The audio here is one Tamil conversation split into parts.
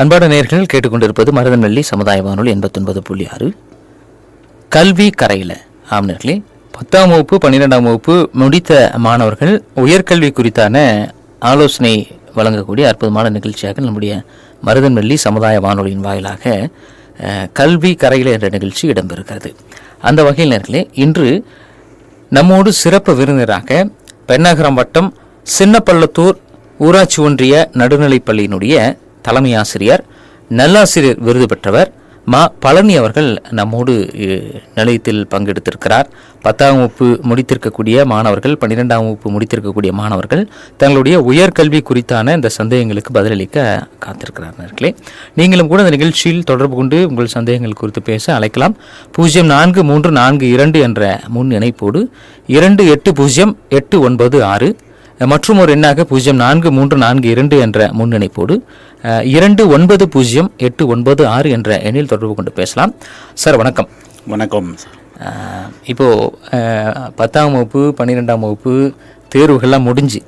அன்பான நேர்கள் கேட்டுக்கொண்டிருப்பது மருதநெல்லி சமுதாய வானொலி எண்பத்தொன்பது புள்ளி ஆறு. கல்வி கரையில். ஆம்னர்களே பத்தாம் வகுப்பு பன்னிரெண்டாம் வகுப்பு முடித்த மாணவர்கள் உயர்கல்வி குறித்தான ஆலோசனை வழங்கக்கூடிய அற்புதமான நிகழ்ச்சியாக நம்முடைய மருதநெல்லி சமுதாய வானொலியின் வாயிலாக கல்வி கரையில் என்ற நிகழ்ச்சி இடம்பெறுகிறது. அந்த வகையில் நேர்களே இன்று நம்மோடு சிறப்பு விருந்தினராக பெண்ணகரம் வட்டம் சின்னப்பள்ளத்தூர் ஊராட்சி ஒன்றிய நடுநிலைப்பள்ளியினுடைய தலைமை ஆசிரியர் நல்லாசிரியர் விருது பெற்றவர் மா பழனி அவர்கள் நம்மோடு நிலையத்தில் பங்கெடுத்திருக்கிறார். பத்தாம் வகுப்பு முடித்திருக்கக்கூடிய மாணவர்கள் பன்னிரெண்டாம் வகுப்பு முடித்திருக்கக்கூடிய மாணவர்கள் தங்களுடைய உயர்கல்வி குறித்தான இந்த சந்தேகங்களுக்கு பதிலளிக்க காத்திருக்கிறார்களே நீங்களும் கூட இந்த நிகழ்ச்சியில் தொடர்பு கொண்டு உங்கள் சந்தேகங்கள் குறித்து பேச அழைக்கலாம். பூஜ்ஜியம் நான்கு மூன்று நான்கு இரண்டு என்ற முன் இணைப்போடு இரண்டு எட்டு பூஜ்ஜியம் எட்டு ஒன்பது ஆறு மற்றும் ஒரு எண்ணாக பூஜ்ஜியம் நான்கு மூன்று நான்கு இரண்டு என்ற முன்னிணைப்போடு இரண்டு ஒன்பது பூஜ்ஜியம் எட்டு ஒன்பது ஆறு என்ற எண்ணில் தொடர்பு கொண்டு பேசலாம். சார் வணக்கம். வணக்கம் அஹ், இப்போ அஹ், பத்தாம் வகுப்பு பன்னிரெண்டாம் வகுப்பு தேர்வுகள்லாம் முடிஞ்சு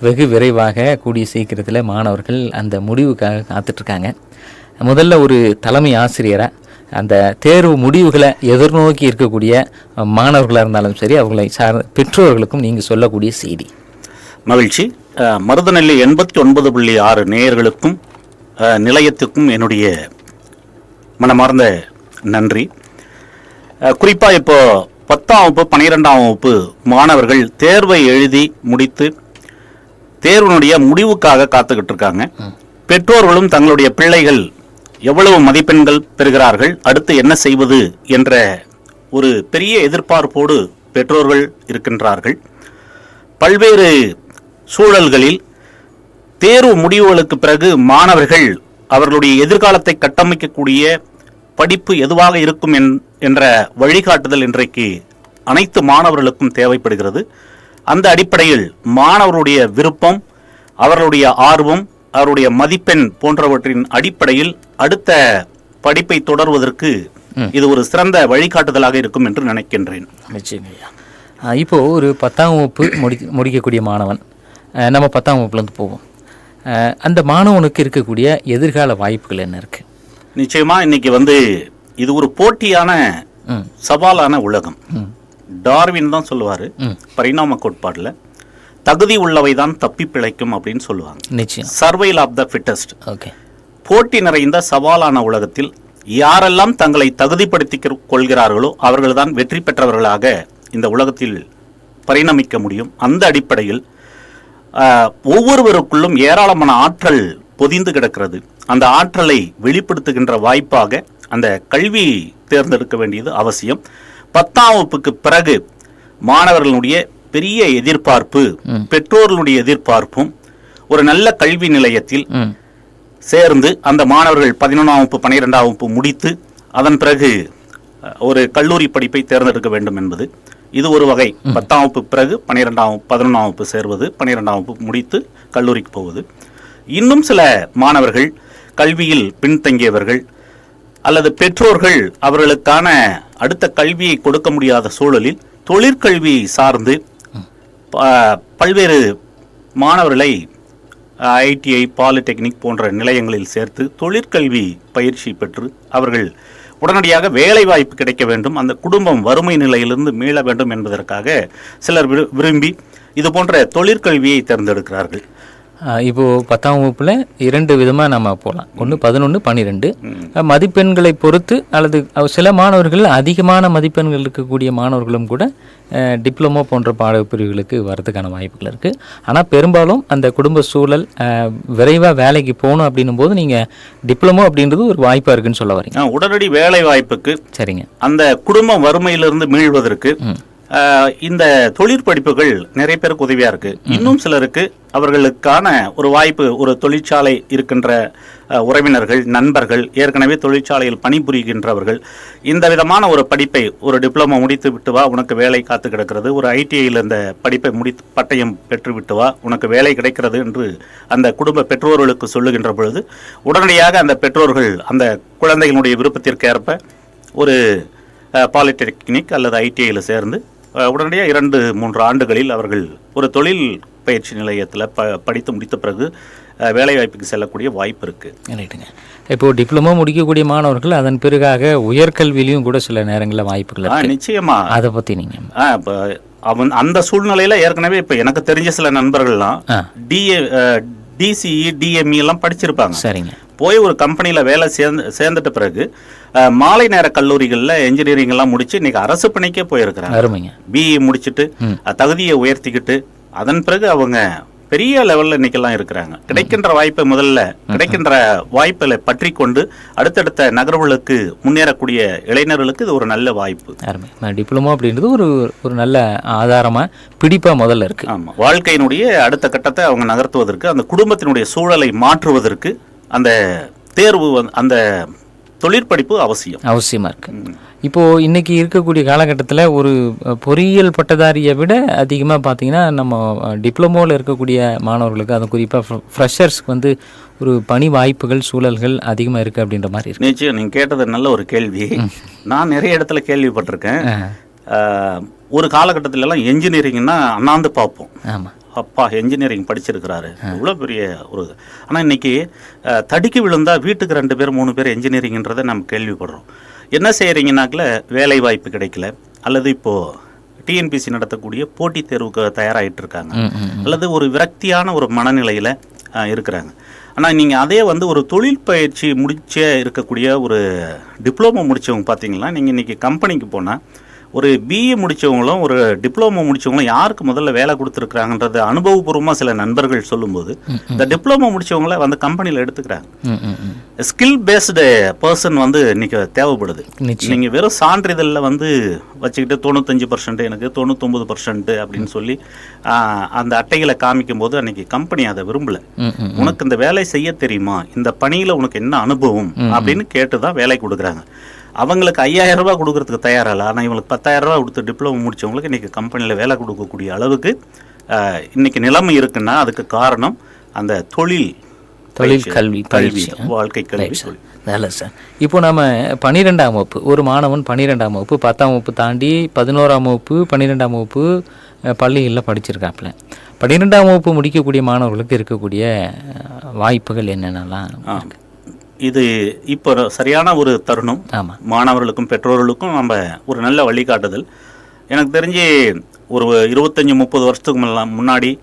வெகு விரைவாக கூடிய சீக்கிரத்தில் மாணவர்கள் அந்த முடிவுக்காக காத்துட்ருக்காங்க முதல்ல ஒரு தலைமை ஆசிரியராக அந்த தேர்வு முடிவுகளை எதிர்நோக்கி இருக்கக்கூடிய மாணவர்களாக இருந்தாலும் சரி அவங்களை சார் பெற்றோர்களுக்கும் நீங்கள் சொல்லக்கூடிய செய்தி. மகிழ்ச்சி. மருதநெல்லி எண்பத்தி ஒன்பது புள்ளி ஆறு நேயர்களுக்கும் நிலையத்துக்கும் என்னுடைய மனமார்ந்த நன்றி. அஹ், குறிப்பா இப்போ பத்தாம் வகுப்பு பன்னிரெண்டாம் வகுப்பு மாணவர்கள் தேர்வை எழுதி முடித்து தேர்வினுடைய முடிவுக்காக காத்துக்கிட்டு இருக்காங்க. பெற்றோர்களும் தங்களுடைய பிள்ளைகள் எவ்வளவு மதிப்பெண்கள் பெறுகிறார்கள் அடுத்து என்ன செய்வது என்ற ஒரு பெரிய எதிர்பார்ப்போடு பெற்றோர்கள் இருக்கின்றார்கள். பல்வேறு சூழல்களில் தேர்வு முடிவுகளுக்கு பிறகு மாணவர்கள் அவர்களுடைய எதிர்காலத்தை கட்டமைக்கக்கூடிய படிப்பு எதுவாக இருக்கும் என்- என்ற வழிகாட்டுதல் இன்றைக்கு அனைத்து மாணவர்களுக்கும் தேவைப்படுகிறது. அந்த அடிப்படையில் மாணவருடைய விருப்பம் அவர்களுடைய ஆர்வம் அவருடைய மதிப்பெண் போன்றவற்றின் அடிப்படையில் அடுத்த படிப்பை தொடர்வதற்கு இது ஒரு சிறந்த வழிகாட்டுதலாக இருக்கும் என்று நினைக்கின்றேன். நிச்சயம் ஐயா அஹ், இப்போ ஒரு பத்தாம் வகுப்பு முடி முடிக்கக்கூடிய மாணவன். நம்ம பத்தாம் வகுப்புலேருந்து போவோம். அந்த மாணவனுக்கு இருக்கக்கூடிய எதிர்கால வாய்ப்புகள் என்ன இருக்கு? நிச்சயமா இன்னைக்கு வந்து இது ஒரு போட்டியான சவாலான உலகம். டார்வின் தான் சொல்லுவாரு. பரிணாம கோட்பாடுல தகுதி உள்ளவை தான் தப்பி பிழைக்கும் அப்படின்னு சொல்லுவாங்க. நிச்சயம். Survival of the fittest okay. போட்டி நிறைந்த சவாலான உலகத்தில் யாரெல்லாம் தங்களை தகுதிப்படுத்திக் கொள்கிறார்களோ அவர்கள்தான் வெற்றி பெற்றவர்களாக இந்த உலகத்தில் பரிணமிக்க முடியும். அந்த அடிப்படையில் ஒவ்வொருவருக்குள்ளும் ஏராளமான ஆற்றல் பொதிந்து கிடக்கிறது. அந்த ஆற்றலை வெளிப்படுத்துகின்ற வாய்ப்பாக அந்த கல்வி தேர்ந்தெடுக்க வேண்டியது அவசியம். பத்தாம் வகுப்புக்கு பிறகு மாணவர்களுடைய பெரிய எதிர்பார்ப்பு பெற்றோர்களுடைய எதிர்பார்ப்பும் ஒரு நல்ல கல்வி நிலையத்தில் சேர்ந்து அந்த மாணவர்கள் பதினொன்றாம் வகுப்பு பன்னிரெண்டாம் வகுப்பு முடித்து அதன் பிறகு ஒரு கல்லூரி படிப்பை தேர்ந்தெடுக்க வேண்டும் என்பது. இது ஒரு வகை. பத்தாம் வகுப்பு பிறகு பன்னிரெண்டாம் பதினொன்றாம் வகுப்பு சேர்வது பன்னிரெண்டாம் வகுப்பு முடித்து கல்லூரிக்கு போவது. இன்னும் சில மாணவர்கள் கல்வியில் பின்தங்கியவர்கள் அல்லது பெற்றோர்கள் அவர்களுக்கான அடுத்த கல்வியை கொடுக்க முடியாத சூழலில் தொழிற்கல்வி சார்ந்து பல்வேறு மாணவர்களை ஐடிஐ பாலிடெக்னிக் போன்ற நிலையங்களில் சேர்த்து தொழிற்கல்வி பயிற்சி பெற்று அவர்கள் உடனடியாக வேலை வாய்ப்பு கிடைக்க வேண்டும் அந்த குடும்பம் வறுமை நிலையிலிருந்து மீள வேண்டும் என்பதற்காக சிலர் விரு- விரும்பி இது போன்ற தொழிற்கல்வியை தேர்ந்தெடுக்கிறார்கள். ஆஹ் இப்போ பத்தாம் வகுப்புல இரண்டு விதமா நம்ம போகலாம் ஒன்று பதினொன்று பன்னிரெண்டு. மதிப்பெண்களை பொறுத்து அல்லது சில மாணவர்கள் அதிகமான மதிப்பெண்கள் இருக்கக்கூடிய மாணவர்களும் கூட டிப்ளமோ போன்ற பாடப்பிரிவுகளுக்கு வரதுக்கான வாய்ப்புகள் இருக்கு. ஆனா பெரும்பாலும் அந்த குடும்ப சூழல் அஹ், விரைவா வேலைக்கு போகணும் அப்படின்னும் போது நீங்க டிப்ளமோ அப்படின்றது ஒரு வாய்ப்பா இருக்குன்னு சொல்ல வரீங்க. உடனடி வேலை வாய்ப்புக்கு சரிங்க. அந்த குடும்ப வறுமையிலிருந்து மீள்வதற்கு ஆஹ், இந்த தொழிற்படிப்புகள் நிறைய பேருக்கு உதவியா இருக்கு. இன்னும் சிலருக்கு அவர்களுக்கான ஒரு வாய்ப்பு ஒரு தொழிற்சாலை இருக்கின்ற உறவினர்கள் நண்பர்கள் ஏற்கனவே தொழிற்சாலையில் பணிபுரிகின்றவர்கள் இந்த விதமான ஒரு படிப்பை ஒரு டிப்ளமோ முடித்து விட்டு வா உனக்கு வேலை காத்து கிடக்கிறது. ஒரு ஐடிஐயில் இந்த படிப்பை முடித்து பட்டயம் பெற்று விட்டு வா உனக்கு வேலை கிடைக்கிறது என்று அந்த குடும்ப பெற்றோர்களுக்கு சொல்லுகின்ற பொழுது உடனடியாக அந்த பெற்றோர்கள் அந்த குழந்தைகளுடைய விருப்பத்திற்கு ஏற்ப ஒரு பாலிடெக்னிக் அல்லது ஐடிஐயில் சேர்ந்து உடனடியாக இரண்டு மூன்று ஆண்டுகளில் அவர்கள் ஒரு தொழில் பயிற்சி நிலையத்தில் ப படித்து முடித்த பிறகு வேலைவாய்ப்புக்கு செல்லக்கூடிய வாய்ப்பு இருக்குது ரைட்டுங்க இப்போ டிப்ளமோ முடிக்கக்கூடிய மாணவர்கள் அதன் பிறகாக உயர்கல்வியிலையும் கூட சில நேரங்களில் வாய்ப்புகள் ஆ இருக்கு. நிச்சயமா. அதை பற்றி நீங்கள் ஆ இப்போ அவன் அந்த சூழ்நிலையில ஏற்கனவே இப்போ எனக்கு தெரிஞ்ச சில நண்பர்கள்லாம் டிஏ டிசிஇ டிஎம்இ எல்லாம் படிச்சிருப்பாங்க. சரிங்க. போய் ஒரு கம்பெனியில் வேலை சேர்ந்து சேர்ந்துட்ட பிறகு மாலை நேர கல்லூரிகளில் இன்ஜினியரிங் எல்லாம் முடிச்சு இன்னைக்கு அரசு பணிக்கே போயிருக்கிறாங்க. அருமைங்க. பிஇ முடிச்சுட்டு அஹ், தகுதியை உயர்த்திக்கிட்டு அதன் பிறகு அவங்க பெரிய லெவல்ல இன்னைக்கெல்லாம் இருக்கிறாங்க. கிடைக்கின்ற வாய்ப்பை முதல்ல கிடைக்கின்ற வாய்ப்பில் பற்றி கொண்டு அடுத்தடுத்த நகர்வுகளுக்கு முன்னேறக்கூடிய இளைஞர்களுக்கு இது ஒரு நல்ல வாய்ப்பு. அருமை. டிப்ளமோ அப்படின்றது ஒரு ஒரு நல்ல ஆதாரமாக பிடிப்பாக முதல்ல இருக்கு. ஆமா. வாழ்க்கையினுடைய அடுத்த கட்டத்தை அவங்க நகர்த்துவதற்கு அந்த குடும்பத்தினுடைய சூழலை மாற்றுவதற்கு அந்த தேர்வு அந்த தொழிற்படிப்பு அவசியம். அவசியமாக இருக்கு. இப்போ இன்னைக்கு இருக்கக்கூடிய காலகட்டத்தில் ஒரு பொறியியல் பட்டதாரியை விட அதிகமாக பார்த்தீங்கன்னா நம்ம டிப்ளமோவில் இருக்கக்கூடிய மாணவர்களுக்கு அது குறிப்பாக ஃப்ரெஷர்ஸ்க்கு வந்து ஒரு பணி வாய்ப்புகள் சூழல்கள் அதிகமாக இருக்குது அப்படின்ற மாதிரி இருக்கு. நிச்சயம் நீங்க கேட்டது நல்ல ஒரு கேள்வி. நான் நிறைய இடத்துல கேள்விப்பட்டிருக்கேன். ஒரு காலகட்டத்தில எல்லாம் என்ஜினியரிங்னா அண்ணாந்து பார்ப்போம். ஆமாம் அப்பா என்ஜினியரிங் படிச்சிருக்கிறாரு. இவ்வளோ பெரிய ஒரு ஆனால் இன்னைக்கு தடுக்கி விழுந்தா வீட்டுக்கு ரெண்டு பேர் மூணு பேர் என்ஜினியரிங்ன்றதை நம்ம கேள்விப்படுறோம். என்ன செய்கிறீங்கனாக்கில் வேலை வாய்ப்பு கிடைக்கல. அல்லது இப்போ டிஎன்பிசி நடத்தக்கூடிய போட்டித் தேர்வுக்கு தயாராகிட்டு இருக்காங்க அல்லது ஒரு விரக்தியான ஒரு மனநிலையில் இருக்கிறாங்க. ஆனால் நீங்கள் அதே வந்து ஒரு தொழில் பயிற்சி முடிச்சே இருக்கக்கூடிய ஒரு டிப்ளமோ முடிச்சவங்க பார்த்தீங்கன்னா நீங்கள் இன்னைக்கு கம்பெனிக்கு போனால் ஒரு பிஇ முடிச்சவங்களும் ஒரு டிப்ளமோ முடிச்சவங்களும் யாருக்கு முதல்ல வேலை கொடுத்துருக்குறாங்கன்றது அனுபவபூர்வமாக சில நண்பர்கள் சொல்லும்போது இந்த டிப்ளமோ முடிச்சவங்கள வந்து கம்பெனியில் எடுத்துக்கிறாங்க. ஸ்கில் பேஸ்டு பர்சன் வந்து இன்னைக்கு தேவைப்படுது. நீங்கள் வெறும் சான்றிதழில் வந்து வச்சுக்கிட்டு தொண்ணூத்தஞ்சு பர்சன்ட் எனக்கு தொண்ணூத்தொம்பது பர்சன்ட் அப்படின்னு சொல்லி அந்த அட்டைகளை காமிக்கும் போது அன்னைக்கு கம்பெனி அதை விரும்பல. உனக்கு இந்த வேலை செய்ய தெரியுமா? இந்த பணியில் உனக்கு என்ன அனுபவம்? அப்படின்னு கேட்டு தான் வேலை கொடுக்குறாங்க. அவங்களுக்கு ஐயாயிரம் ரூபாய் கொடுக்கறதுக்கு தயாரில்ல. ஆனால் இவங்களுக்கு பத்தாயிரம் ரூபாய் கொடுத்து டிப்ளமோ முடிச்சவங்களுக்கு இன்னைக்கு கம்பெனியில் வேலை கொடுக்கக்கூடிய அளவுக்கு ஆஹ், இன்னைக்கு நிலைமை இருக்குன்னா அதுக்கு காரணம் அந்த தொழில் தொழில் கல்வி கல்வி வாழ்க்கை கல்வி நல்லது சார். இப்போ நம்ம பன்னிரெண்டாம் வகுப்பு ஒரு மாணவன் பன்னிரெண்டாம் வகுப்பு பத்தாம் வகுப்பு தாண்டி பதினோராம் வகுப்பு பன்னிரெண்டாம் வகுப்பு பள்ளிகளில் படிச்சிருக்காப்புல. பன்னிரெண்டாம் வகுப்பு முடிக்கக்கூடிய மாணவர்களுக்கு இருக்கக்கூடிய வாய்ப்புகள் என்னென்னலாம். இது இப்போ சரியான ஒரு தருணம். மாணவர்களுக்கும் பெற்றோர்களுக்கும் நம்ம ஒரு நல்ல வழிகாட்டுதல். எனக்கு தெரிஞ்சு ஒரு இருபத்தஞ்சி முப்பது வருஷத்துக்கு முன்ன- முன்னாடி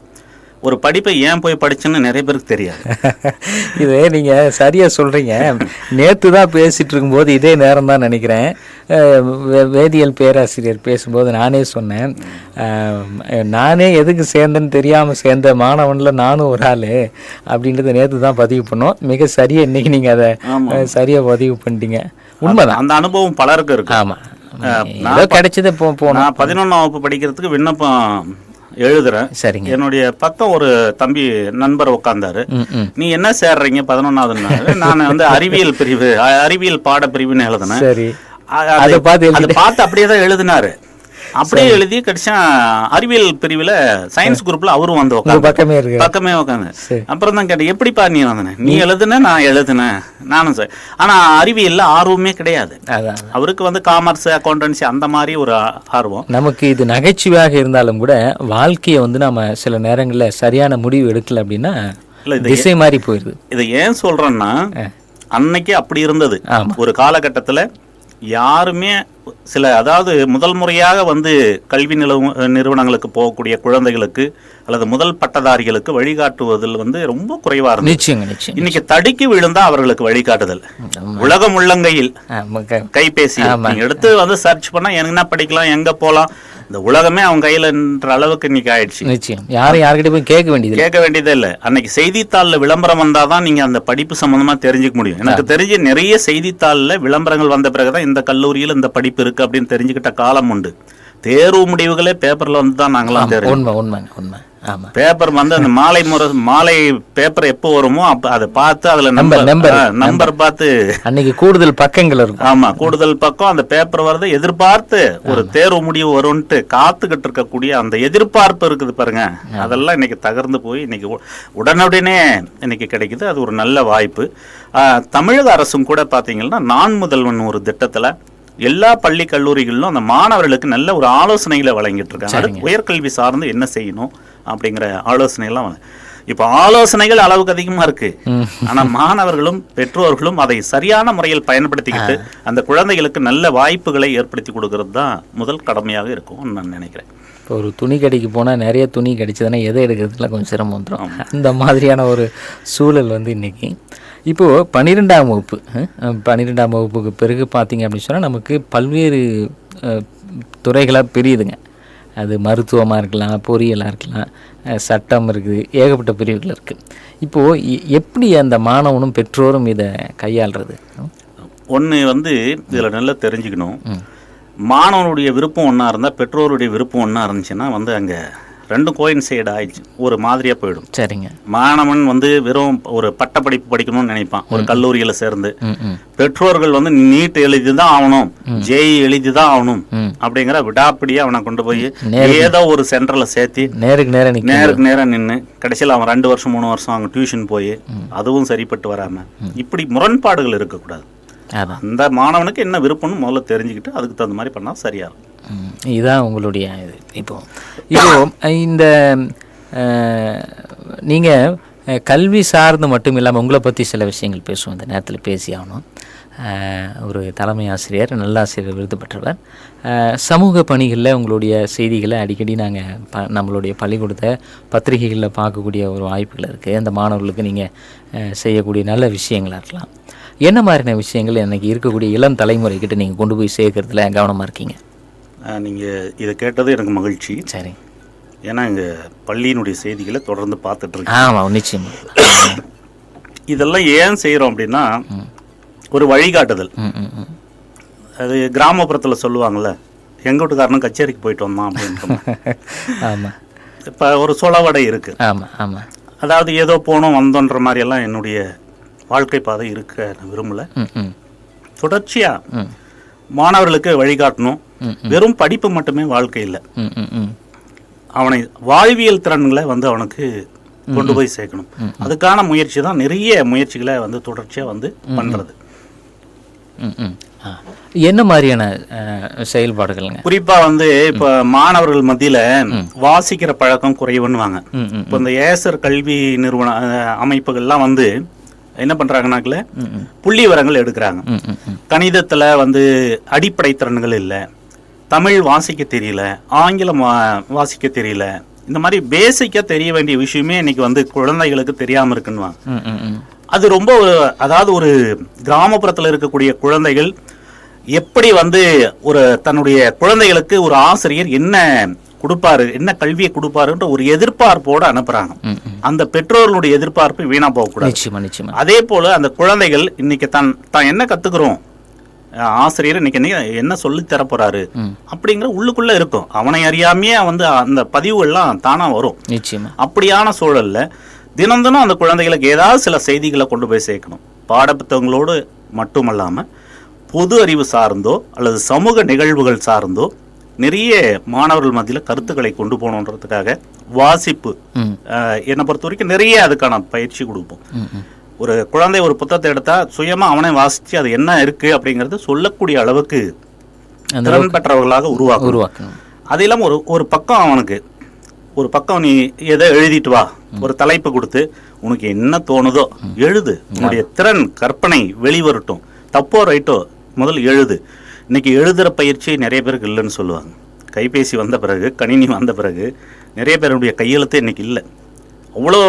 ஒரு படிப்பை ஏன் போய் படிச்சேன்னு நிறைய பேருக்கு தெரியாது. இது நீங்கள் சரியாக சொல்கிறீங்க நேற்று தான் பேசிகிட்டு இருக்கும்போது இதே நேரம் தான் நினைக்கிறேன். வேதியியல் பேராசிரியர் பேசும்போது நானே சொன்னேன். நானே எதுக்கு சேர்ந்தேன்னு தெரியாமல் சேர்ந்த மாணவனில் நானும் ஒரு ஆள் அப்படின்றத நேற்று தான் பதிவு பண்ணோம். மிக சரியாக இன்னைக்கு நீங்கள் அதை சரியாக பதிவு பண்ணிட்டீங்க. உண்மைதான். அந்த அனுபவம் பலருக்கு இருக்கு. ஆமாம் கிடைச்சதை போ நான் பதினொன்றாம் வகுப்பு படிக்கிறதுக்கு விண்ணப்பம் எழுதுறேன். சரிங்க. என்னுடைய பக்கம் ஒரு தம்பி நண்பர் உட்கார்ந்தாரு நீ என்ன சேர்றீங்க? பதினொன்னாவது நான் வந்து அறிவியல் பிரிவு அறிவியல் பாட பிரிவுன்னு எழுதினேன் அதை பார்த்து அப்படியே தான் எழுதினாரு. அப்படியே எழுதி கடைசியா அறிவியல் பிரிவுல சயின்ஸ் குரூப்ல அவரும் வந்து உட்காந்து பக்கமே இருக்கு. பக்கமே உட்காந்து. அப்புறம் தான் கேட்டேன் எப்படிப்பா நீ வந்தன நீ எழுதுன நான் எழுதுனேன் நானும் சரி ஆனா அறிவியல்ல ஆர்வமே கிடையாது. அவருக்கு வந்து காமர்ஸ் அக்கௌண்டன்சி அந்த மாதிரி ஒரு ஆர்வம். நமக்கு இது நகைச்சுவையாக இருந்தாலும் கூட வாழ்க்கையை வந்து நம்ம சில நேரங்களில் சரியான முடிவு எடுக்கல அப்படின்னா திசை மாறி போயிடுது இதை ஏன் சொல்றேன்னா அன்னைக்கு அப்படி இருந்தது. ஒரு காலகட்டத்துல யாருமே சில அதாவது முதல் முறையாக வந்து கல்வி நிலவு நிறுவனங்களுக்கு போகக்கூடிய குழந்தைகளுக்கு அல்லது முதல் பட்டதாரிகளுக்கு வழிகாட்டுவதில் வந்து ரொம்ப குறைவா நிச்சயம் இன்னைக்கு தடுக்கி விழுந்தா அவர்களுக்கு வழிகாட்டுதல். உலகம் உள்ளங்கையில் கைபேசி எடுத்து வந்து சர்ச் பண்ணா என்ன படிக்கலாம் எங்க போலாம்? இந்த உலகமே அவன் கையிலன்ற அளவுக்கு இன்னைக்கு ஆயிடுச்சு. நிச்சயம். யாரும் யார்கிட்ட போய் கேட்க வேண்டியது கேட்க வேண்டியதே இல்ல. அன்னைக்கு செய்தித்தாள்ல விளம்பரம் வந்தாதான் நீங்க அந்த படிப்பு சம்பந்தமா தெரிஞ்சுக்க முடியும். எனக்கு தெரிஞ்சு நிறைய செய்தித்தாள்ல விளம்பரங்கள் வந்த பிறகுதான் இந்த கல்லூரியில் இந்த படிப்பு இருக்கு அப்படின்னு தெரிஞ்சுக்கிட்ட காலம் உண்டு. தேர்வு முடிவுகளே பேப்பர்ல வந்து தான் நாங்களாம் தெரியும் உண்மை உண்மை ஆமா பேப்பர் வந்து அந்த மாலை முறை மாலை பேப்பர் எப்போ வருமோ அப்ப அதை பார்த்து அதுல நம்பர் number, நம்பர் பார்த்து அன்னைக்கு கூடுதல் பக்கங்கள் இருக்கும். ஆமா கூடுதல் பக்கம் அந்த பேப்பர் வரதை எதிர்பார்த்து ஒரு தேர்வு முடிவு வரும்ட்டு காத்துக்கிட்டு இருக்கக்கூடிய அந்த எதிர்பார்ப்பு இருக்குது பாருங்க. அதெல்லாம் இன்னைக்கு தகர்ந்து போய் இன்னைக்கு உடனுடனே இன்னைக்கு கிடைக்குது. அது ஒரு நல்ல வாய்ப்பு. தமிழக அரசும் கூட பாத்தீங்கன்னா நான் முதல்வன் ஒரு திட்டத்துல எல்லா பள்ளி கல்லூரிகளிலும் அந்த மாணவர்களுக்கு நல்ல ஒரு ஆலோசனைகளை வழங்கிட்டு இருக்காங்க. உயர்கல்வி சார்ந்து என்ன செய்யணும் அப்படிங்கிற ஆலோசனை எல்லாம் வழங்க- இப்போ ஆலோசனைகள் அளவுக்கு அதிகமா இருக்கு. ஆனா மாணவர்களும் பெற்றோர்களும் அதை சரியான முறையில் பயன்படுத்திக்கிட்டு அந்த குழந்தைகளுக்கு நல்ல வாய்ப்புகளை ஏற்படுத்தி கொடுக்கறது தான் முதல் கடமையாக இருக்கும் நான் நினைக்கிறேன். இப்போ ஒரு துணி கடைக்கு போனால் நிறைய துணி கிடைச்சதுன்னா எதை எடுக்கிறதுல கொஞ்சம் சிரமம் வந்துடும் அந்த மாதிரியான ஒரு சூழல் வந்து இன்னைக்கு. இப்போது பன்னிரெண்டாம் வகுப்பு பன்னிரெண்டாம் வகுப்புக்கு பிறகு பார்த்தீங்க அப்படின்னு சொன்னால் நமக்கு பல்வேறு துறைகளாக பிரியுதுங்க. அது மருத்துவமாக இருக்கலாம் பொறியியலாக இருக்கலாம் சட்டம் இருக்குது ஏகப்பட்ட பிரிவுகள் இருக்குது இப்போது எப்படி அந்த மாணவனும் பெற்றோரும் இதை கையாளுறது? ஒன்று வந்து இதுல நல்லா தெரிஞ்சுக்கணும். மாணவனுடைய விருப்பம் ஒன்றா இருந்தால் பெற்றோருடைய விருப்பம் ஒன்றா இருந்துச்சுன்னா வந்து அங்கே ரெண்டும் கோயின்சைடு ஆயிடுச்சு. ஒரு மாதிரியாக போயிடும். சரிங்க. மாணவன் வந்து வெறும் ஒரு பட்டப்படிப்பு படிக்கணும்னு நினைப்பான். ஒரு கல்லூரியில் சேர்ந்து. பெற்றோர்கள் வந்து நீட் எழுதி தான் ஆகணும் ஜேஇ எழுதி தான் ஆகணும். அப்படிங்கிற விடாப்பிடியா அவனை கொண்டு போய் ஏதோ ஒரு சென்டரில் சேர்த்தி நேருக்கு நேரம் நேருக்கு நேரம் நின்று கடைசியில் அவன் ரெண்டு வருஷம் மூணு வருஷம் அவங்க டியூஷன் போய் அதுவும் சரிப்பட்டு வராம இப்படி முரண்பாடுகள் இருக்கக்கூடாது. அந்த மாணவனுக்கு என்ன விருப்பம்னு முதல்ல தெரிஞ்சுக்கிட்டு அதுக்கு தகுந்த மாதிரி பண்ணால் சரியா இருக்கும். ம், இதுதான் உங்களுடைய இது. இப்போ இப்போ இந்த நீங்கள் கல்வி சார்ந்து மட்டும் இல்லாமல் உங்களை பற்றி சில விஷயங்கள் பேசுவோம். இந்த நேரத்தில் பேசி ஆகணும். ஒரு தலைமை ஆசிரியர் நல்லாசிரியர் விருது பெற்றவர். சமூக பணிகளில் உங்களுடைய செய்திகளை அடிக்கடி நாங்கள் ப நம்மளுடைய பள்ளிக்கூடத்தை பத்திரிகைகளில் பார்க்கக்கூடிய ஒரு வாய்ப்புகள் இருக்குது அந்த மாணவர்களுக்கு நீங்கள் செய்யக்கூடிய நல்ல விஷயங்களாக இருக்கலாம். என்ன மாதிரியான விஷயங்கள் எனக்கு இருக்கக்கூடிய இளம் தலைமுறைக்கிட்ட நீங்கள் கொண்டு போய் சேர்க்கறதுல கவனமாக இருக்கீங்க? அஹ் நீங்க இதை கேட்டது எனக்கு மகிழ்ச்சி. சரி. ஏன்னா இங்க பள்ளியினுடைய செய்திகளை தொடர்ந்து ஆமாம் நிச்சயம். இதெல்லாம் ஏன் செய்றோம் அப்படின்னா ஒரு வழிகாட்டுதல். அது கிராமப்புறத்துல சொல்லுவாங்கல்ல எங்க வீட்டுக்காரனும் கச்சேரிக்கு போயிட்டு வந்தான் அப்படின்ட்டு. ஆமாம் இப்போ ஒரு சொலவடை இருக்கு. ஆமாம் ஆமாம் அதாவது ஏதோ போனோம் வந்தோன்ற மாதிரி எல்லாம் என்னுடைய வாழ்க்கை பாதை இருக்க நான் விரும்பல. ம் ம். தொடர்ச்சியா ம். மாணவர்களுக்கு வழிகாட்டணும். வெறும் படிப்பு மட்டுமே வாழ்க்கை இல்லை. அவனை வாழ்வியல் திறன்களை வந்து அவனுக்கு கொண்டு போய் சேர்க்கணும். அதுக்கான முயற்சி தான் நிறைய முயற்சிகளை வந்து தொடர்ச்சியா வந்து ஆ. என்ன மாதிரியான அஹ், செயல்பாடுகள்ங்க? குறிப்பா வந்து இப்ப மாணவர்கள் மத்தியில வாசிக்கிற பழக்கம் குறைவுன்னுவாங்க. இப்போ இந்த ஏசர் கல்வி நிறுவன அமைப்புகள்லாம் வந்து என்ன பண்றாங்கனாக்கல புள்ளி விவரங்கள் எடுக்கிறாங்க. கணிதத்துல வந்து அடிப்படை திறன்கள் இல்லை. தமிழ் வாசிக்க தெரியல ஆங்கிலம் வா- வாசிக்க தெரியல. இந்த மாதிரி பேசிக்கா தெரிய வேண்டிய விஷயமே இன்னைக்கு வந்து குழந்தைகளுக்கு தெரியாம ம் அது ரொம்ப அதாவது ஒரு கிராமப்புறத்துல இருக்கக்கூடிய குழந்தைகள் எப்படி வந்து ஒரு தன்னுடைய குழந்தைகளுக்கு ஒரு ஆசிரியர் என்ன கொடுப்பாரு என்ன கல்வியை கொடுப்பாருன்ற ஒரு எதிர்பார்ப்போட அனுப்புறாங்க. அந்த பெற்றோர்களுடைய எதிர்பார்ப்பு வீணா போகக்கூடாது. அதே போல அந்த குழந்தைகள் இன்னைக்கு தான் தான் என்ன கத்துக்கிறோம்? ஆசிரியர் இன்னைக்கு என்ன என்ன சொல்லி தர போறாரு ம். அப்படிங்கிற உள்ளுக்குள்ள இருக்கும். அவனை அறியாமையே வந்து அந்த பதிவுகள்லாம் தானா வரும். நிச்சயமா. அப்படியான சூழல்ல தினம் தினம் அந்த குழந்தைகளுக்கு ஏதாவது சில செய்திகளை கொண்டு போய் சேர்க்கணும். பாடப்புத்தகங்களோடு மட்டுமல்லாம பொது அறிவு சார்ந்தோ அல்லது சமூக நிகழ்வுகள் சார்ந்தோ நிறைய மாணவர்கள் மத்தியில் கருத்துக்களை கொண்டு போகணுன்றதுக்காக வாசிப்பு என்னை பொறுத்த வரைக்கும் நிறைய அதுக்கான பயிற்சி கொடுப்போம். ஒரு குழந்தை ஒரு புத்தகத்தை எடுத்தா சுயமா அவனே வாசிச்சு அது என்ன இருக்கு அப்படிங்கறது சொல்லக்கூடிய அளவுக்கு திறன் பெற்றவர்களாக உருவாக்கும் உருவாக்கணும். அது இல்லாம ஒரு ஒரு பக்கம் அவனுக்கு ஒரு பக்கம் நீ எதை எழுதிட்டு வா ஒரு தலைப்பு கொடுத்து உனக்கு என்ன தோணுதோ எழுது. உன்னுடைய திறன் கற்பனை வெளிவரட்டும். தப்போ ரைட்டோ முதல் எழுது. இன்னைக்கு எழுதுற பயிற்சி நிறைய பேருக்கு இல்லைன்னு சொல்லுவாங்க. கைபேசி வந்த பிறகு கணினி வந்த பிறகு நிறைய பேருடைய கையெழுத்து இன்னைக்கு இல்லை. அவ்வளோ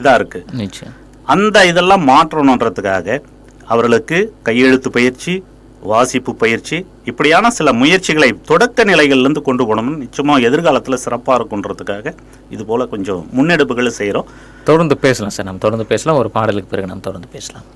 இதா இருக்கு. நிச்சயம். அந்த இதெல்லாம் மாற்றணுன்றதுக்காக அவர்களுக்கு கையெழுத்து பயிற்சி வாசிப்பு பயிற்சி இப்படியான சில முயற்சிகளை தொடக்க நிலைகள்லேருந்து கொண்டு போகணும்னு நிச்சயமாக எதிர்காலத்தில் சிறப்பாக இருக்குன்றதுக்காக இது போல் கொஞ்சம் முன்னெடுப்புகளை செய்கிறோம் தொடர்ந்து பேசலாம் சார். நம்ம தொடர்ந்து பேசலாம். ஒரு பாடலுக்கு பிறகு நம்ம தொடர்ந்து பேசலாம்.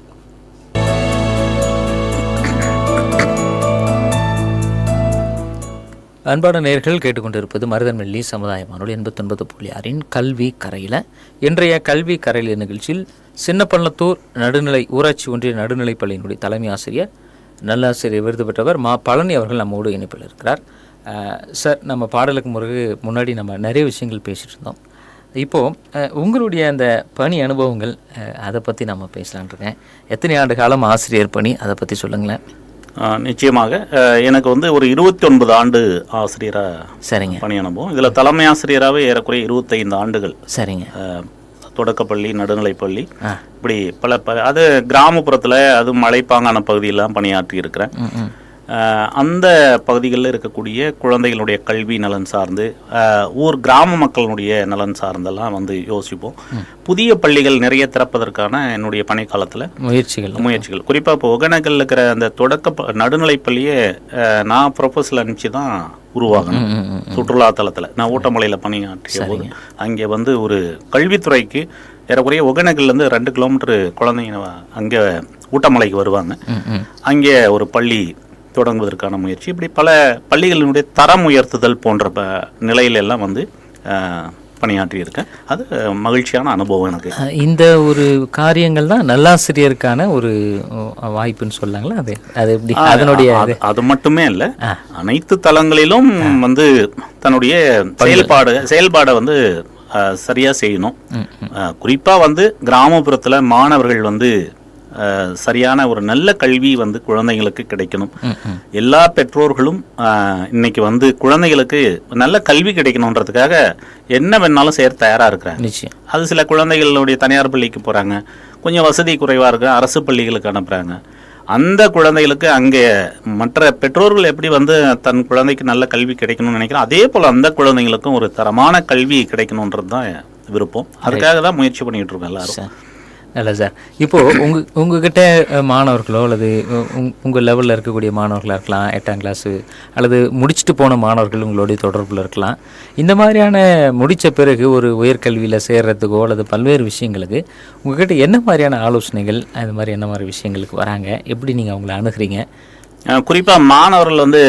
அன்பான நேர்கள் கேட்டுக்கொண்டிருப்பது மருதன்வெள்ளி சமுதாய வானொலி எண்பத்தொன்பது புள்ளியாரின் கல்வி கரையில். இன்றைய கல்வி கரையில் நிகழ்ச்சியில் சின்னப்பள்ளத்தூர் நடுநிலை ஊராட்சி ஒன்றிய நடுநிலைப் பள்ளியினுடைய தலைமை ஆசிரியர் நல்லாசிரியர் விருது பெற்றவர் மா பழனி அவர்கள் நம்மோடு இணைப்பில் இருக்கிறார். சார் நம்ம பாடலுக்கு முறகு முன்னாடி நம்ம நிறைய விஷயங்கள் பேசிட்டு இருந்தோம். இப்போது உங்களுடைய அந்த பணி அனுபவங்கள் அதை பற்றி நம்ம பேசலான் இருக்கேன். எத்தனை ஆண்டு காலம் ஆசிரியர் பணி? அதை பற்றி சொல்லுங்களேன். நிச்சயமாக. எனக்கு வந்து ஒரு இருபத்தி ஒன்பது ஆண்டு ஆசிரியராக சரிங்க. பணி அனுபவம். இதில் தலைமை ஆசிரியராகவே ஏறக்குறைய இருபத்தைந்து ஆண்டுகள். சரிங்க. தொடக்கப்பள்ளி நடுநிலைப்பள்ளி. இப்படி பல ப அது கிராமப்புறத்தில் அது மலைப்பாங்கான பகுதியெல்லாம் பணியாற்றி இருக்கிறேன் அந்த பகுதிகளில் இருக்கக்கூடிய குழந்தைகளுடைய கல்வி நலன் சார்ந்து ஊர் கிராம மக்களுடைய நலன் சார்ந்தெல்லாம் வந்து யோசிப்போம். புதிய பள்ளிகள் நிறைய திறப்பதற்கான என்னுடைய பணிக்காலத்தில் முயற்சிகள். முயற்சிகள். குறிப்பாக இப்போ ஒகேனக்கல்ல இருக்கிற அந்த தொடக்க நடுநிலைப் பள்ளியே நான் ப்ரொஃபஸல் அனுப்பிச்சு தான் உருவாகணும். ம், ம், சுற்றுலா தலத்தில் நான் ஊட்டமலையில் பணியாற்றிய போது அங்கே வந்து ஒரு கல்வித்துறைக்கு ஏறக்குறைய ஒகேனக்கல்லேருந்து ரெண்டு கிலோமீட்டர் குழந்தைங்க அங்கே ஊட்டமலைக்கு வருவாங்க. அங்கே ஒரு பள்ளி தொடங்குவதற்கான முயற்சி. இப்படி பல பள்ளிகளினுடைய தரம் உயர்த்துதல் போன்ற ப நிலையில எல்லாம் வந்து ஆஹ், பணியாற்றி இருக்கேன் அது மகிழ்ச்சியான அனுபவம் எனக்கு. இந்த ஒரு காரியங்கள் தான் நல்லாசிரியருக்கான ஒரு வாய்ப்புன்னு சொல்லாங்களா? அது அது எப்படி? அதனுடைய அது மட்டுமே இல்லை. அனைத்து தளங்களிலும் வந்து தன்னுடைய செயல்பாடு செயல்பாடை வந்து ஆஹ், சரியா செய்யணும். ஆஹ், குறிப்பா வந்து கிராமப்புறத்துல மாணவர்கள் வந்து சரியான ஒரு நல்ல கல்வி வந்து குழந்தைங்களுக்கு கிடைக்கணும். எல்லா பெற்றோர்களும் இன்னைக்கு வந்து குழந்தைகளுக்கு நல்ல கல்வி கிடைக்கணுன்றதுக்காக என்ன வேணாலும் செய்ய தயாரா இருக்கிறாங்க. அது சில குழந்தைகளுடைய தனியார் பள்ளிக்கு போகிறாங்க கொஞ்சம் வசதி குறைவாக இருக்கு அரசு பள்ளிகளுக்கு அனுப்புகிறாங்க அந்த குழந்தைகளுக்கு அங்கே மற்ற பெற்றோர்கள் எப்படி வந்து தன் குழந்தைக்கு நல்ல கல்வி கிடைக்கணும்னு நினைக்கிறோம் அதே போல் அந்த குழந்தைங்களுக்கும் ஒரு தரமான கல்வி கிடைக்கணுன்றது தான் விருப்பம். அதுக்காக தான் முயற்சி பண்ணிட்டு இருக்கோம் எல்லாரும். நல்ல சார். இப்போ உங்க உங்ககிட்ட மாணவர்களோ அல்லது உ- உங்- உங்க லெவலில் இருக்கக்கூடிய மாணவர்களாக இருக்கலாம் எட்டாம் கிளாஸு அல்லது முடிச்சுட்டு போன மாணவர்கள் உங்களுடைய தொடர்பில் இருக்கலாம். இந்த மாதிரியான முடித்த பிறகு ஒரு உயர்கல்வியில் சேர்றதுக்கோ அல்லது பல்வேறு விஷயங்களுக்கு உங்ககிட்ட என்ன மாதிரியான ஆலோசனைகள் அது மாதிரி என்ன மாதிரி விஷயங்களுக்கு வராங்க? எப்படி நீங்கள் அவங்கள அணுகுறீங்க? அஹ் குறிப்பா மாணவர்கள் வந்து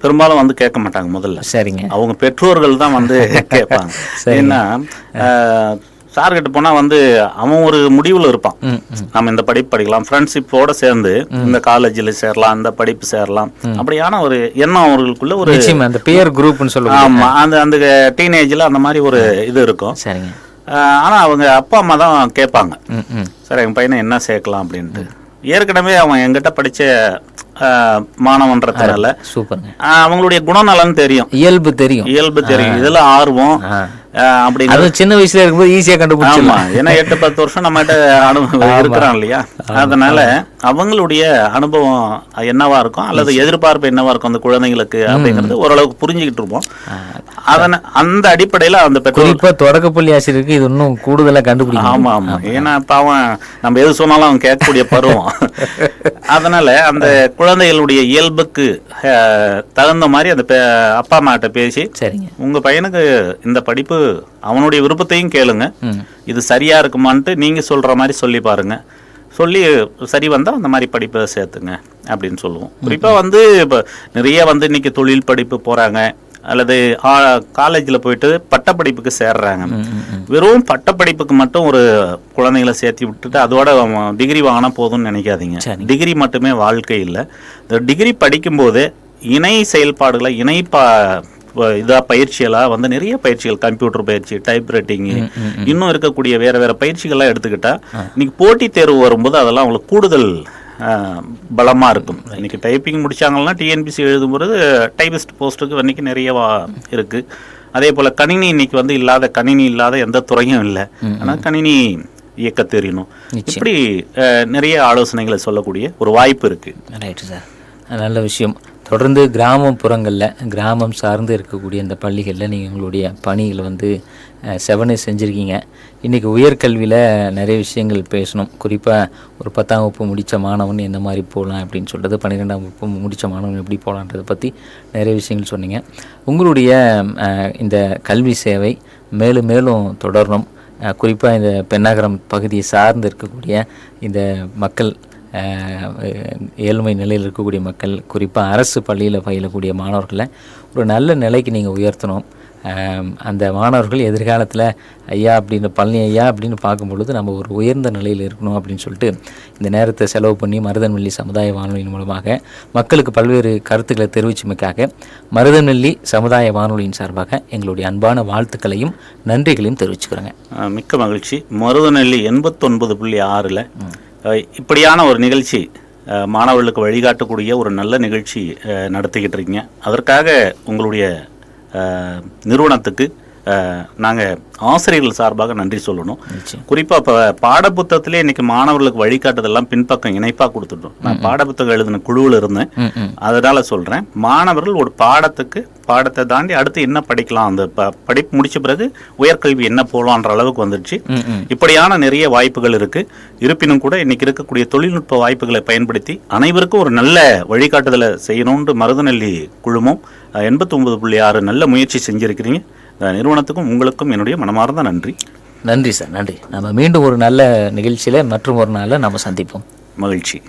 பெரும்பாலும் வந்து கேட்க மாட்டாங்க முதல்ல. சரிங்க. அவங்க பெற்றோர்கள் தான் வந்து கேட்பாங்க. ஏன்னா அஹ், சார்கிட்ட போனா வந்து அவன் ஒரு முடிவுல இருப்பான். நம்ம இந்த படிப்பு படிக்கலாம். ஃப்ரெண்ட்ஷிப்போட சேர்ந்து இந்த காலேஜில் சேரலாம் இந்த படிப்பு சேரலாம். அப்படியான ஒரு எண்ணம் அவர்களுக்குள்ள ஒரு அந்த பியர் குரூப்னு சொல்லுவாங்க. ஆமா அந்த அந்த டீனேஜில் அந்த மாதிரி ஒரு இது இருக்கும். சரிங்க. ஆஹ் ஆனா அவங்க அப்பா அம்மா தான் கேட்பாங்க. சார் என் பையனை என்ன சேர்க்கலாம்? அப்படின்ட்டு. ஏற்கனவே அவன் எங்கிட்ட படிச்ச மாணவன்றதுனால சூப்பருங்க. ஆஹ் அவங்களுடைய குணநலன் தெரியும். இயல்பு தெரியும். இயல்பு தெரியும். இதுல ஆர்வம். அப்படிங்கிற அது சின்ன வயசுல இருக்கும்போது ஈஸியாக கண்டுபிடிச்சிடலாம். ஏன்னா எட்டு பத்து வருஷம் நம்மகிட்ட அனுபவம் இருக்கிறான் இல்லையா? அதனால அவங்களுடைய அனுபவம் என்னவா இருக்கும்? அல்லது எதிர்பார்ப்பு என்னவா இருக்கும் அந்த குழந்தைங்களுக்கு அப்படிங்கிறது ஓரளவுக்கு புரிஞ்சுக்கிட்டு இருப்போம். அதன அந்த அடிப்படையில அந்த பெற்றோர் குறிப்பா தொடக்கப்பள்ளி ஆசிரியருக்கு இது இன்னும் கூடுதலா கண்டுபிடிக்கும் ஆமா ஆமா. ஏன்னா இப்ப அவன் நம்ம எது சொன்னாலும் அவன் கேட்கக்கூடிய பருவம். அதனால அந்த குழந்தைகளுடைய இயல்புக்கு தகுந்த மாதிரி அந்த அப்பா அம்மாட்ட பேசி சரிங்க. உங்க பையனுக்கு இந்த படிப்பு அவனுடைய விருப்பத்தையும் கேளுங்க. இது சரியா இருக்குமான்ட்டு நீங்க சொல்ற மாதிரி சொல்லி பாருங்க. சொல்லி சரி வந்தா அந்த மாதிரி படிப்பை சேர்த்துங்க அப்படின்னு சொல்லுவோம். குறிப்பா வந்து இப்போ நிறைய வந்து இன்னைக்கு தொழில் படிப்பு போறாங்க. அல்லது காலேஜில் போயிட்டு பட்டப்படிப்புக்கு சேர்றாங்க. வெறும் பட்டப்படிப்புக்கு மட்டும் ஒரு குழந்தைகளை சேர்த்து விட்டுட்டு அதோட டிகிரி வாங்கினா போதும்னு நினைக்காதீங்க. டிகிரி மட்டுமே வாழ்க்கை இல்லை. இந்த டிகிரி படிக்கும்போது இணை செயல்பாடுகளை இணை பா வ- இதா பயிற்சியெல்லாம் வந்து நிறைய பயிற்சிகள் கம்ப்யூட்டர் பயிற்சி டைப் ரைட்டிங்கு இன்னும் இருக்கக்கூடிய வேற வேற பயிற்சிகள்லாம் எடுத்துக்கிட்டா இன்னைக்கு போட்டித் தேர்வு வரும்போது அதெல்லாம் அவங்களுக்கு கூடுதல் ஆஹ், பலமா இருக்கும். இன்னைக்கு டைப்பிங் முடிச்சாங்கன்னா டிஎன்பிசி எழுதும்போது டைபிஸ்ட் போஸ்ட்டுக்கு இன்னைக்கு நிறைய வா- இருக்கு. அதே போல கணினி இன்னைக்கு வந்து இல்லாத கணினி இல்லாத எந்த துறையும் இல்லை. ஆனா கணினி இயக்க தெரியணும் இப்படி நிறைய ஆலோசனைகளை சொல்லக்கூடிய ஒரு வாய்ப்பு இருக்கு. ரைட்டு சார் நல்ல விஷயம். தொடர்ந்து கிராமப்புறங்களில் கிராமம் சார்ந்து இருக்கக்கூடிய இந்த பள்ளிகளில் நீங்கள் உங்களுடைய பணிகளை வந்து செவனே செஞ்சுருக்கீங்க. இன்றைக்கி உயர்கல்வியில் நிறைய விஷயங்கள் பேசணும். குறிப்பாக ஒரு பத்தாம் வகுப்பு முடித்த மாணவன் எந்த மாதிரி போகலாம் அப்படின்னு சொல்கிறது பன்னிரெண்டாம் வகுப்பு முடித்த மாணவன் எப்படி போகலான்றதை பற்றி நிறைய விஷயங்கள் சொன்னீங்க. உங்களுடைய இந்த கல்வி சேவை மேலும் மேலும் தொடரணும். குறிப்பாக இந்த பெண்ணாகரம் பகுதியை சார்ந்து இருக்கக்கூடிய இந்த மக்கள் ஏழ்மை நிலையில் இருக்கக்கூடிய மக்கள் குறிப்பாக அரசு பள்ளியில் பயிலக்கூடிய மாணவர்களை ஒரு நல்ல நிலைக்கு நீங்கள் உயர்த்தணும். அந்த மாணவர்கள் எதிர்காலத்தில் ஐயா அப்படின்னு பழனி ஐயா அப்படின்னு பார்க்கும் பொழுது நம்ம ஒரு உயர்ந்த நிலையில் இருக்கணும் அப்படின்னு சொல்லிட்டு இந்த நேரத்தை செலவு பண்ணி மருதன்வெள்ளி சமுதாய வானொலியின் மூலமாக மக்களுக்கு பல்வேறு கருத்துக்களை தெரிவிச்சமைக்காக மருதநெல்லி சமுதாய வானொலியின் சார்பாக எங்களுடைய அன்பான வாழ்த்துக்களையும் நன்றிகளையும் தெரிவிச்சுக்கிறேங்க. மிக்க மகிழ்ச்சி. மருதநெல்லி எண்பத்தொன்பது புள்ளி ஆறில் இப்படியான ஒரு நிகழ்ச்சி மாணவர்களுக்கு வழிகாட்டக்கூடிய ஒரு நல்ல நிகழ்ச்சி நடத்திக்கிட்டு இருக்கீங்க. அதற்காக உங்களுடைய நிறுவனத்துக்கு நாங்கள் ஆசிரியர்கள் சார்பாக நன்றி சொல்லணும். குறிப்பாக இப்போ பாடப்புத்தகத்திலே இன்னைக்கு மாணவர்களுக்கு வழிகாட்டுதெல்லாம் பின்பக்கம் இணைப்பாக கொடுத்துட்டோம். நான் பாடப்புத்தகம் எழுதின குழுவில் இருந்தேன். அதனால சொல்கிறேன் மாணவர்கள் ஒரு பாடத்துக்கு பாடத்தை தாண்டி அடுத்து என்ன படிக்கலாம்? அந்த ப படிப்பு முடிச்ச பிறகு உயர்கல்வி என்ன போகலான்ற அளவுக்கு வந்துடுச்சு. இப்படியான நிறைய வாய்ப்புகள் இருக்கு. இருப்பினும் கூட இன்னைக்கு இருக்கக்கூடிய தொழில்நுட்ப வாய்ப்புகளை பயன்படுத்தி அனைவருக்கும் ஒரு நல்ல வழிகாட்டுதலை செய்யணும்னு மருதநெல்லி குழுமம் எண்பத்தி ஒன்பது புள்ளி ஆறு நல்ல முயற்சி செஞ்சிருக்கிறீங்க. நிறுவனத்துக்கும் உங்களுக்கும் என்னுடைய மனமார்ந்த நன்றி. நன்றி சார் நன்றி. நம்ம மீண்டும் ஒரு நல்ல நிகழ்ச்சியில் மற்றும் ஒரு நாளில் நம்ம சந்திப்போம். மகிழ்ச்சி.